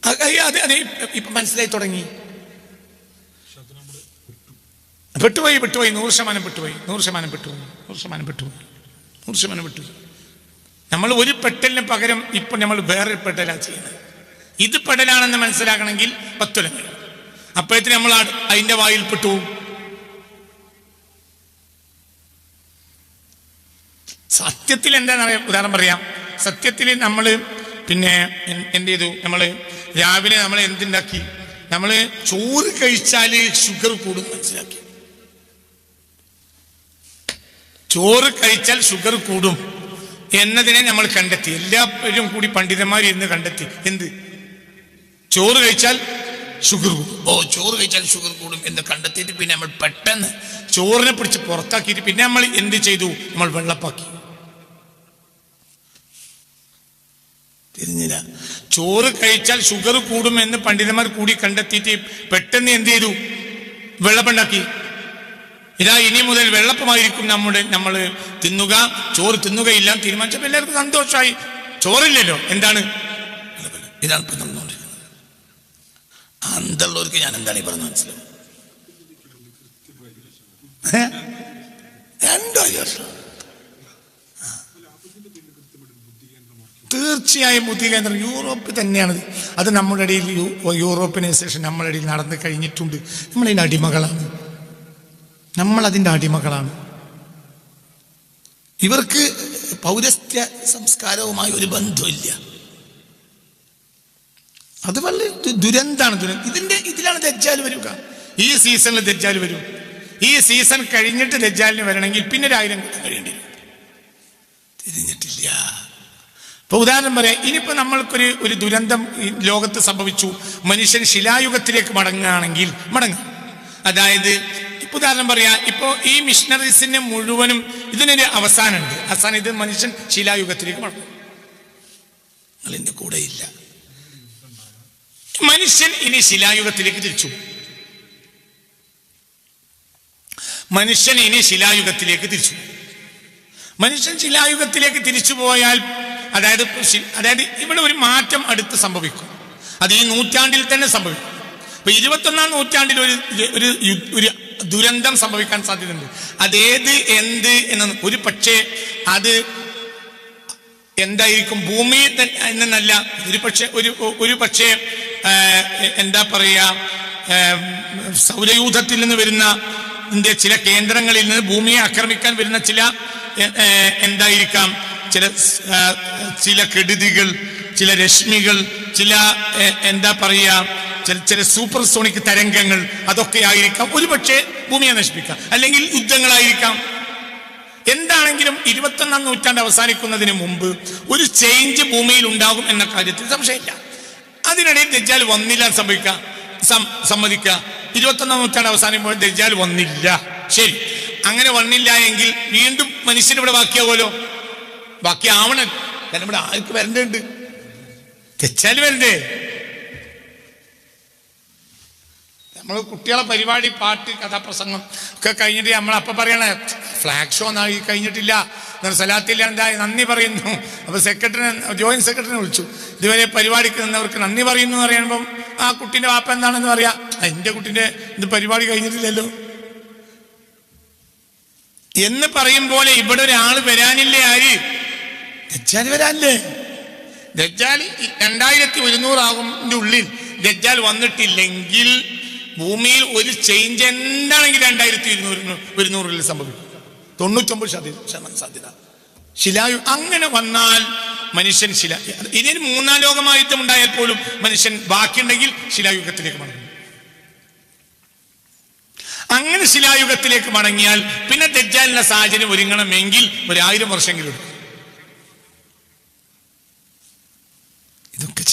അതെ അതെ ഇപ്പൊ മനസ്സിലായി തുടങ്ങി. പെട്ടുപോയി പെട്ടുപോയി. നൂറ് ശതമാനം പെട്ടുപോയി. നൂറ് ശതമാനം പെട്ടുപോയി. നൂറ് ശതമാനം പെട്ടുപോയി. നൂറ് ശതമാനം പെട്ടുപോയി. നമ്മൾ ഒരു പെട്ടലിന് പകരം ഇപ്പൊ നമ്മൾ വേറൊരു പെട്ടലാണ് ചെയ്യുന്നത്. ഇത് പെടലാണെന്ന് മനസ്സിലാക്കണമെങ്കിൽ പത്തുലങ്ങൾ. അപ്പോഴത്തിന് നമ്മൾ അതിന്റെ വായിൽ പെട്ടു. സത്യത്തിൽ എന്താണെന്ന് അറിയാം? ഉദാഹരണം പറയാം. സത്യത്തിൽ നമ്മൾ പിന്നെ എന്ത് ചെയ്തു? നമ്മൾ രാവിലെ നമ്മൾ എന്തുണ്ടാക്കി? നമ്മൾ ചോറ് കഴിച്ചാൽ ഷുഗർ കൂടും മനസ്സിലാക്കി. ചോറ് കഴിച്ചാൽ ഷുഗർ കൂടും. എന്നതിനെ നമ്മൾ കണ്ടെത്തി. എല്ലാവരും കൂടി പണ്ഡിതന്മാർ ഇന്ന് കണ്ടെത്തി. എന്ത്? ചോറ് കഴിച്ചാൽ ഷുഗർ കൂടും. ഓ ചോറ് കഴിച്ചാൽ ഷുഗർ കൂടും എന്ന് കണ്ടെത്തിയിട്ട് പിന്നെ നമ്മൾ പെട്ടെന്ന് ചോറിനെ പിടിച്ച് പുറത്താക്കിയിട്ട് പിന്നെ നമ്മൾ എന്ത് ചെയ്തു? നമ്മൾ വെള്ളപ്പാക്കി. തിരിഞ്ഞില്ല. ചോറ് കഴിച്ചാൽ ഷുഗർ കൂടും എന്ന് പണ്ഡിതന്മാർ കൂടി കണ്ടെത്തിയിട്ട് പെട്ടെന്ന് എന്ത് ചെയ്തു? വെള്ളപ്പുണ്ടാക്കി. ഇതാ ഇനി മുതൽ വെള്ളപ്പമായിരിക്കും നമ്മുടെ നമ്മൾ തിന്നുക ചോറ് തിന്നുകയില്ല തീരുമാനിച്ചപ്പോൾ എല്ലാവർക്കും സന്തോഷമായി ചോറില്ലല്ലോ എന്താണ്? ഇതാണ് ഇപ്പം നടന്നുകൊണ്ടിരിക്കുന്നത്. അന്തള്ളവർക്ക് ഞാൻ എന്താണ് ഈ പറഞ്ഞത് മനസ്സിലാവും ഏ? രണ്ടോ വർഷം തീർച്ചയായും ബുദ്ധി കേന്ദ്രം യൂറോപ്പിൽ തന്നെയാണ്. അത് നമ്മുടെ ഇടയിൽ യൂറോപ്പിനൈസേഷൻ നമ്മുടെ ഇടയിൽ നടന്നു കഴിഞ്ഞിട്ടുണ്ട്. നമ്മളതിന്റെ അടിമകളാണ്. നമ്മൾ അതിന്റെ അടിമകളാണ്. ഇവർക്ക് പൗരസ്ത്യ സംസ്കാരവുമായി ഒരു ബന്ധമില്ല അത് വളരെ ദുരന്താണ് ദുരന്തം ഇതിന്റെ ഇതിലാണ് ദജ്ജാൽ വരിക. ഈ സീസണിൽ ദജ്ജാൽ വരും. ഈ സീസൺ കഴിഞ്ഞിട്ട് ദജ്ജാലിന് വരണമെങ്കിൽ പിന്നെ ഒരു ആയിരം കൊല്ലം കഴിയേണ്ടി വരും. തിരിഞ്ഞിട്ടില്ല. ഇപ്പൊ ഉദാഹരണം പറയാം ഇനിയിപ്പോ നമ്മൾക്കൊരു ഒരു ദുരന്തം ലോകത്ത് സംഭവിച്ചു. മനുഷ്യൻ ശിലായുഗത്തിലേക്ക് മടങ്ങുകയാണെങ്കിൽ മടങ്ങും. അതായത് ഉദാഹരണം പറയാ ഇപ്പോ ഈ മിഷണറീസിന് മുഴുവനും ഇതിനൊരു അവസാനമുണ്ട്. അവസാനം ഇത് മനുഷ്യൻ ശിലായുഗത്തിലേക്ക് വളർന്നു കൂടെ ഇല്ല. മനുഷ്യൻ ഇനി ശിലായുഗത്തിലേക്ക് തിരിച്ചു. മനുഷ്യൻ ഇനി ശിലായുഗത്തിലേക്ക് തിരിച്ചു. മനുഷ്യൻ ശിലായുഗത്തിലേക്ക് തിരിച്ചു പോയാൽ അതായത് അതായത് ഇവിടെ ഒരു മാറ്റം അടുത്ത് സംഭവിക്കും. അത് ഈ നൂറ്റാണ്ടിൽ തന്നെ സംഭവിക്കും. ഇപ്പൊ ഇരുപത്തൊന്നാം നൂറ്റാണ്ടിൽ ഒരു ഒരു ഒരു ദുരന്തം സംഭവിക്കാൻ സാധ്യതയുണ്ട്. അതേത് എന്ത് എന്ന ഒരു പക്ഷേ അത് എന്തായിരിക്കും? ഭൂമി എന്നല്ല ഒരു പക്ഷേ ഒരു ഒരു പക്ഷേ എന്താ പറയുക സൗരയൂഥത്തിൽ നിന്ന് വരുന്ന ഇന്ത്യ ചില കേന്ദ്രങ്ങളിൽ നിന്ന് ഭൂമിയെ ആക്രമിക്കാൻ വരുന്ന ചില എന്തായിരിക്കാം? ചില ചില കെടുതികൾ ചില രശ്മികൾ ചില എന്താ പറയുക ചില ചില സൂപ്പർ സോണിക് തരംഗങ്ങൾ അതൊക്കെ ആയിരിക്കാം. ഒരുപക്ഷെ ഭൂമിയെ നശിപ്പിക്കാം. അല്ലെങ്കിൽ യുദ്ധങ്ങളായിരിക്കാം. എന്താണെങ്കിലും ഇരുപത്തൊന്നാം നൂറ്റാണ്ട് അവസാനിക്കുന്നതിന് മുമ്പ് ഒരു ചേഞ്ച് ഭൂമിയിൽ ഉണ്ടാകും എന്ന കാര്യത്തിൽ സംശയമില്ല. അതിനിടയിൽ ദജ്ജാൽ വന്നില്ല സംഭവിക്കാം. സമ്മതിക്കുക ഇരുപത്തൊന്നാം നൂറ്റാണ്ട് അവസാനിക്കുമ്പോൾ ദജ്ജാൽ വന്നില്ല. ശരി. അങ്ങനെ വന്നില്ല എങ്കിൽ വീണ്ടും മനുഷ്യൻ ഇവിടെ ബാക്കിയാവുമല്ലോ. ബാക്കിയാവണം. കാരണം ഇവിടെ ആർക്ക് വരണ്ടുണ്ട് ദജ്ജാൽ വരണ്ടേ? നമ്മൾ കുട്ടികളെ പരിപാടി പാട്ട് കഥാപ്രസംഗം ഒക്കെ കഴിഞ്ഞിട്ട് നമ്മൾ അപ്പം പറയണേ ഫ്ലാഗ് ഷോ ഒന്നും ആയി കഴിഞ്ഞിട്ടില്ല. സലാത്തില്ല എന്തായി? നന്ദി പറയുന്നു. അപ്പോൾ സെക്രട്ടറി ജോയിന്റ് സെക്രട്ടറിനെ വിളിച്ചു. ഇതുവരെ പരിപാടിക്ക് നിന്നവർക്ക് നന്ദി പറയുന്നു എന്ന് പറയുമ്പം ആ കുട്ടീന്റെ വാപ്പ എന്താണെന്ന് പറയാ? എന്റെ കുട്ടീന്റെ ഇത് പരിപാടി കഴിഞ്ഞിട്ടില്ലല്ലോ. എന്ന് പറയും പോലെ ഇവിടെ ഒരാൾ വരാനില്ലേ ആര്? ദജ്ജാൽ വരാനില്ലേ? ദജ്ജാൽ ഈ രണ്ടായിരത്തി ഒരുന്നൂറാകും ഉള്ളിൽ ദജ്ജാൽ വന്നിട്ടില്ലെങ്കിൽ ഭൂമിയിൽ ഒരു ചേഞ്ച് എന്താണെങ്കിൽ രണ്ടായിരത്തി ഇരുന്നൂറ് ഒരുന്നൂറിൽ സംഭവിക്കും. തൊണ്ണൂറ്റൊമ്പത് ശതമാനം സാധ്യത. ശിലായു അങ്ങനെ വന്നാൽ മനുഷ്യൻ ശില ഇതിന് മൂന്നാം ലോകമായിട്ട് ഉണ്ടായാൽ പോലും മനുഷ്യൻ ബാക്കിയുണ്ടെങ്കിൽ ശിലായുഗത്തിലേക്ക് മടങ്ങും. അങ്ങനെ ശിലായുഗത്തിലേക്ക് മടങ്ങിയാൽ പിന്നെ തെറ്റാലിന്റെ സാഹചര്യം ഒരുങ്ങണമെങ്കിൽ ഒരായിരം വർഷമെങ്കിലും ഇതൊക്കെ